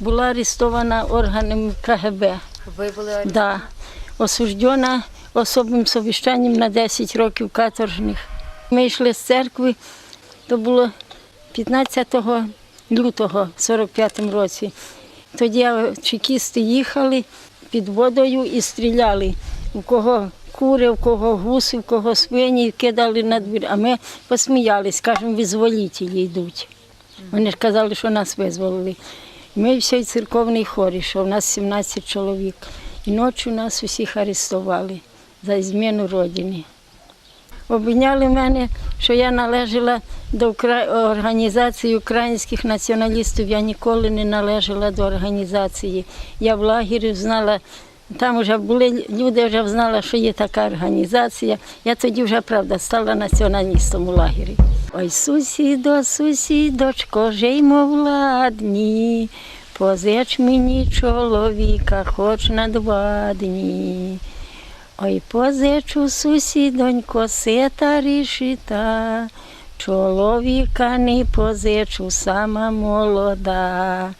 була арестована органами КГБ. Ви були Да. Осуждена особним совіщанням на 10 років каторжних. Ми йшли з церкви, то було 15 лютого в 45-му році. Тоді чекісти їхали під водою і стріляли. У кого кури, у кого гуси, у кого свині, кидали на двір. А ми посміялись, кажемо, визволітелі йдуть. Вони ж казали, що нас визволили. Ми всій церковний хор в нас 17 чоловік. І ночі нас усіх арестували за зміну родини. Обвиняли мене, що я належала до організації українських націоналістів. Я ніколи не належала до організації. Я в лагері знала, там вже були люди, вже знали, що є така організація. Я тоді вже, правда, стала націоналістом у лагері. Ой, сусідо, сусідочко, жеймо владні, позич мені чоловіка, хоч на два дні. Ой, позичу сусідонько, сита рішита, чоловіка не позичу, сама молода.